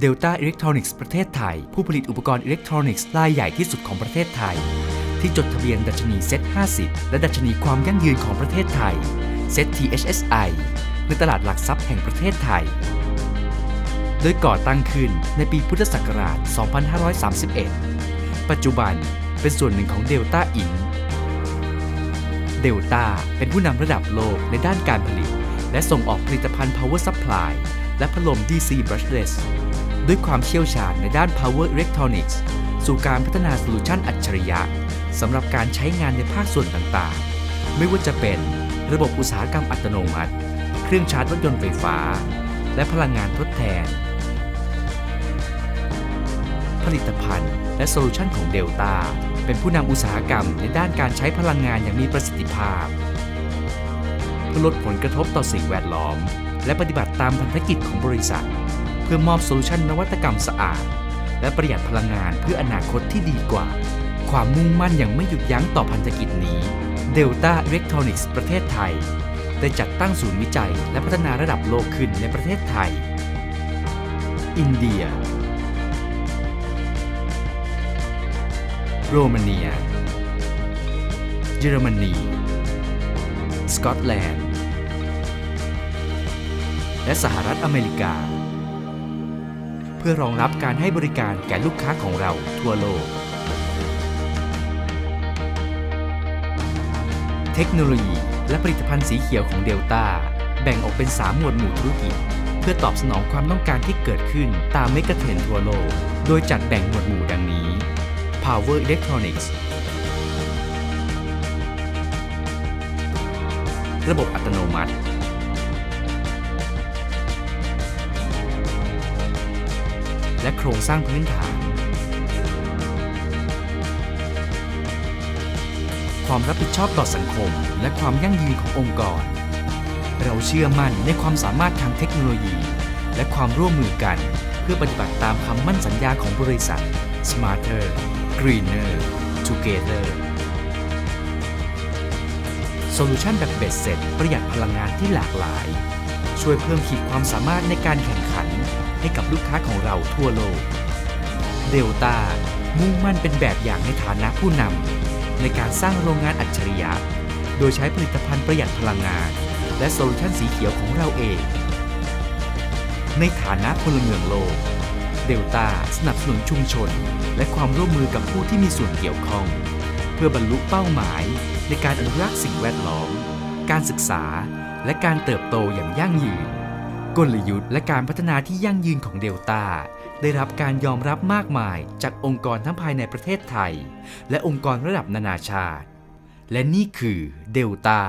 Delta Electronics ประเทศไทย ผู้ผลิตอุปกรณ์อิเล็กทรอนิกส์รายใหญ่ที่สุดของประเทศไทย ที่จดทะเบียนดัชนีเซ็ต50 และดัชนีความยั่งยืนของประเทศไทยเซ็ต THSI ในตลาดหลักทรัพย์แห่งประเทศไทย โดยก่อตั้งขึ้นในปีพุทธศักราช 2531 ปัจจุบันเป็นส่วนหนึ่งของ Delta Inc. เดลต้าเป็นผู้นำระดับโลกในด้านการผลิต และส่งออกผลิตภัณฑ์ Power Supply และพัดลม DC Brushless ด้วยความเชี่ยวชาญในด้าน Power Electronics สู่การพัฒนาโซลูชันอัจฉริยะสำหรับการใช้งานในภาคส่วนต่างๆ ไม่ว่าจะเป็นระบบอุตสาหกรรมอัตโนมัติ เครื่องชาร์จรถยนต์ไฟฟ้า และพลังงานทดแทน ผลิตภัณฑ์ และโซลูชันของเดลต้าเป็นผู้นำอุตสาหกรรมในด้านการใช้พลังงานอย่างมีประสิทธิภาพเพื่อลดผลกระทบต่อสิ่งแวดล้อม และปฏิบัติตามพันธกิจของบริษัท พื่อมอบโซลูชันนวัตกรรมสะอาด และประหยัดพลังงานเพื่ออนาคตที่ดีกว่า ความมุ่งมั่นอย่างไม่หยุดยั้งต่อพันธกิจนี้ Delta Electronics ประเทศไทย ได้จัดตั้งศูนย์วิจัย และพัฒนาระดับโลกขึ้นในประเทศไทย อินเดีย โรมาเนีย เยอรมนี สกอตแลนด์ และสหรัฐอเมริกา พื่อรองรับการให้บริการแก่ลูกค้าของเราทั่วโลก เทคโนโลยี และผลิตภัณฑ์สีเขียวของเดลต้าแบ่งออกเป็น 3 หมวดหมู่ธุรกิจ เพื่อตอบสนองความต้องการที่เกิดขึ้นตามเมกะเทรนทั่วโลก โดยจัดแบ่งหมวดหมู่ดังนี้ Power Electronics ระบบอัตโนมัติ และโครงสร้างพื้นฐาน ความรับผิดชอบต่อสังคม และความยั่งยืนขององค์กร เราเชื่อมั่นในความสามารถทางเทคโนโลยี และความร่วมมือกัน เพื่อปฏิบัติตามคำมั่นสัญญาของบริษัท Smarter Greener Together โซลูชันแบบเบ็ดเสร็จประหยัดพลังงานที่หลากหลาย ช่วยเพิ่มขีดความสามารถในการแข่งขัน ให้กับลูกค้าของเราทั่วโลก เดลต้ามุ่งมั่นเป็นแบบอย่างในฐานะผู้นำในการสร้างโรงงานอัจฉริยะ โดยใช้ผลิตภัณฑ์ประหยัดพลังงาน และโซลูชันสีเขียวของเราเอง ในฐานะพลเมืองโลก เดลต้าสนับสนุนชุมชน และความร่วมมือกับผู้ที่มีส่วนเกี่ยวข้อง เพื่อบรรลุเป้าหมายในการอนุรักษ์สิ่งแวดล้อม การศึกษา และการเติบโตอย่างยั่งยืน กลยุทธ์และการพัฒนาที่ยั่งยืนของเดลต้าได้รับการยอมรับมากมายจากองค์กรทั้งภายในประเทศไทย และองค์กรระดับนานาชาติ และนี่คือเดลต้า